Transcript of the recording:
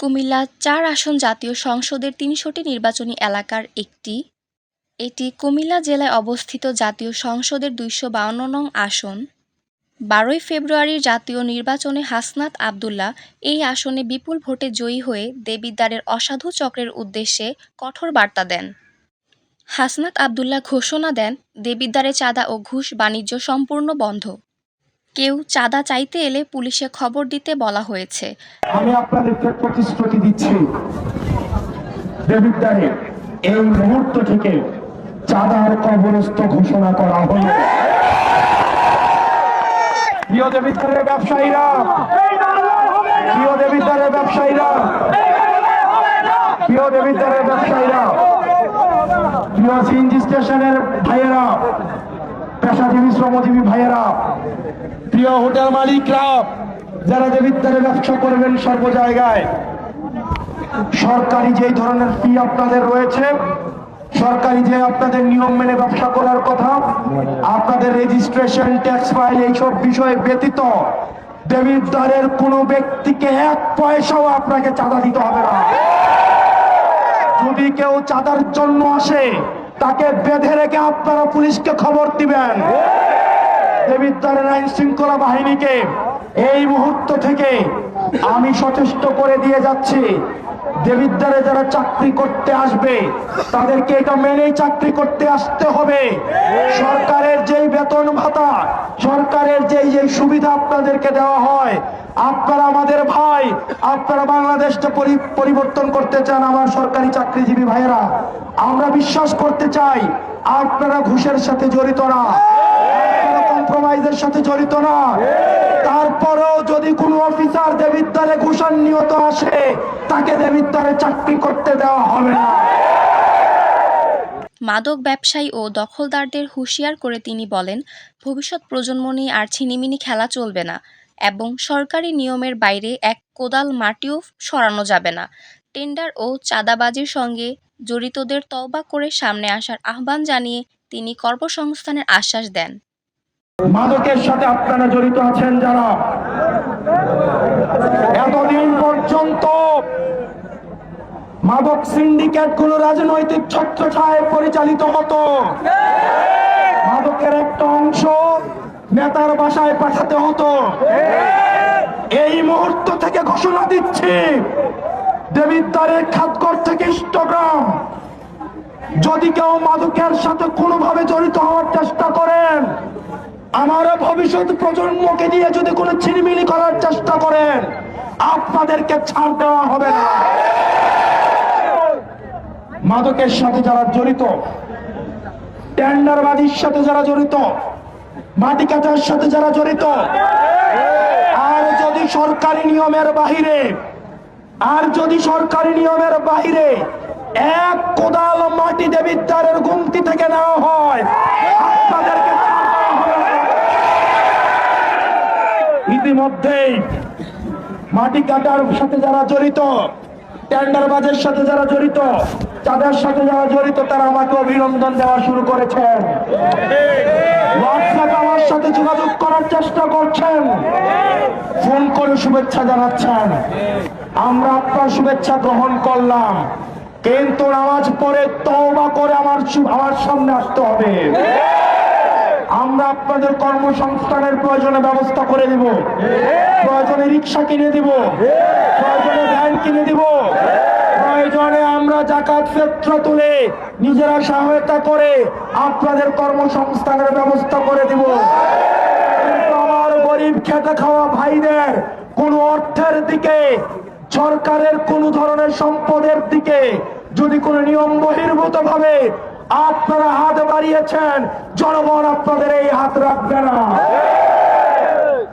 কুমিল্লা চার আসন জাতীয় সংসদের তিনশোটি নির্বাচনী এলাকার একটি। এটি কুমিল্লা জেলায় অবস্থিত জাতীয় সংসদের দুইশো বাউন্ন নং আসন। বারোই ফেব্রুয়ারির জাতীয় নির্বাচনে হাসনাত আবদুল্লাহ এই আসনে বিপুল ভোটে জয়ী হয়ে দেবিদ্বারের অসাধু চক্রের উদ্দেশ্যে কঠোর বার্তা দেন। হাসনাত আবদুল্লাহ ঘোষণা দেন, দেবিদ্বারে চাঁদা ও ঘুষ বাণিজ্য সম্পূর্ণ বন্ধ। কেউ চাঁদা চাইতে এলে পুলিশে খবর দিতে বলা হয়েছে। আমি আপনাদেরকে প্রতিশ্রুতি দিচ্ছি। এই মুহূর্ত থেকে চাঁদার কবরস্থ ঘোষণা করা হলো। প্রিয় দেবিদ্বারের ব্যবসায়ীরা, প্রিয় দেবিদ্বারের ব্যবসায়ীরা, প্রিয় দেবিদ্বারের ব্যবসায়ীরা, প্রিয় সিএনজি স্টেশনের ভাইয়েরা পেশাজীবী, শ্রমজীবী ভাইয়েরা, প্রিয় হোটেল মালিকরা যারা দেবিদ্বারে ব্যবসা করবেন সর্ব জায়গায়, সরকারি যে ধরনের ফি আপনাদের রয়েছে, সরকারি যে আপনাদের নিয়ম মেনে ব্যবসা করার কথা, আপনাদের রেজিস্ট্রেশন ট্যাক্স ফাইল এইসব বিষয়ে ব্যতীত দেবিদ্বারের কোনো ব্যক্তিকে এক পয়সাও আপনাকে চাঁদা দিতে হবে না। যদি কেউ চাঁদার জন্য আসে তাকে বেঁধে রেখে আপনারা পুলিশকে খবর দিবেন। দেবিদ্বারের আইন শৃঙ্খলা বাহিনীকে এই মুহূর্ত থেকে আমি সচেষ্ট করে দিয়ে যাচ্ছি। দেবিদ্বারে যারা চাকরি করতে আসবে, তাদেরকে এটা মেনেই চাকরি করতে আসতে হবে। সরকারের যেই বেতন ভাতা যেই সুবিধা আপনাদেরকে দেওয়া হয়। আপনারা আমাদের ভাই, আপনারা বাংলাদেশটা পরিবর্তন করতে চান আমার সরকারি চাকরিজীবী ভাইয়েরা। আমরা বিশ্বাস করতে চাই, আপনারা ঘুষের সাথে জড়িত না। কম্প্রোমাইজের সাথে জড়িত না। তারপরেও যদি কোনো অফিসার দেবিদ্বারে ঘুষান নিহত আসে, তাকে দেবিদ্বারে চাকরি করতে দেওয়া হবে না। মাদক ব্যবসায়ী ও দখলদারদের হুঁশিয়ার করে তিনি বলেন, ভবিষ্যৎ প্রজন্ম নিয়ে আর ছিনিমিনি খেলা চলবে না এবং সরকারি নিয়মের বাইরে এক কোদাল মাটিও সরানো যাবে না। টেন্ডার ও চাঁদাবাজির সঙ্গে জড়িতদের তওবা করে সামনে আসার আহ্বান জানিয়ে তিনি কর্মসংস্থানের আশ্বাস দেন। মাদকের সাথে আপনারা জড়িত আছেন যারা মাদক সিন্ডিকেটগুলো রাজনৈতিক ছত্রছায় পরিচালিত হতো। মাদকের একটা অংশ নেতার বাসায় পাঠাতে হতো। এই মুহূর্ত থেকে ঘোষণা দিচ্ছি, দেবিদ্বারের খাতকর থেকে ইষ্টগ্রাম। যদি কেউ মাদকের সাথে কোনোভাবে জড়িত হওয়ার চেষ্টা করেন, আমার ভবিষ্যৎ প্রজন্মকে নিয়ে যদি কোনো ছিনিমিনি করার চেষ্টা করেন, আপনাদেরকে ছাড় দেওয়া হবে না। মাদকের সাথে যারা জড়িত টেন্ডারবাজির সাথে যারা জড়িত, মাটি কাটার সাথে যারা জড়িত, আর যদি সরকারি নিয়মের বাহিরে, আর যদি সরকারি নিয়মের বাহিরে এক কোদাল মাটি দেবিদ্বারের গুমতি থেকে নেওয়া হয় আপনাদেরকে। ইতিমধ্যেই মাটি কাটার সাথে যারা জড়িত টেন্ডার বাজের সাথে যারা জড়িত চাঁদার সাথে যারা জড়িত, তারা আমাকে অভিনন্দন দেওয়া শুরু করেছেন। হোয়াটসঅ্যাপ আমার সাথে যোগাযোগ করার চেষ্টা করছেন। ফোন করে শুভেচ্ছা জানাচ্ছেন। আমরা আপনার শুভেচ্ছা গ্রহণ করলাম। কিন্তু নামাজ পড়ে তওবা করে আমার আমার সামনে আসতে হবে। আমরা আপনাদের কর্মসংস্থানের প্রয়োজনে ব্যবস্থা করে দিব। প্রয়োজনে রিক্সা কিনে দিব। প্রয়োজনে ভ্যান কিনে দিব। জাকাত ক্ষেত্র তুলে নিজেরা সহায়তা করে আপনাদের কর্মসংস্থানের ব্যবস্থা করে দিব। আমার গরিব খেটে খাওয়া ভাইদের কোন অর্থের দিকে, সরকারের কোন ধরনের সম্পদের দিকে যদি কোনো নিয়ম বহির্ভূত ভাবে আপনারা হাত বাড়িয়েছেন, জনগণ আপনাদের এই হাত রাখবে না।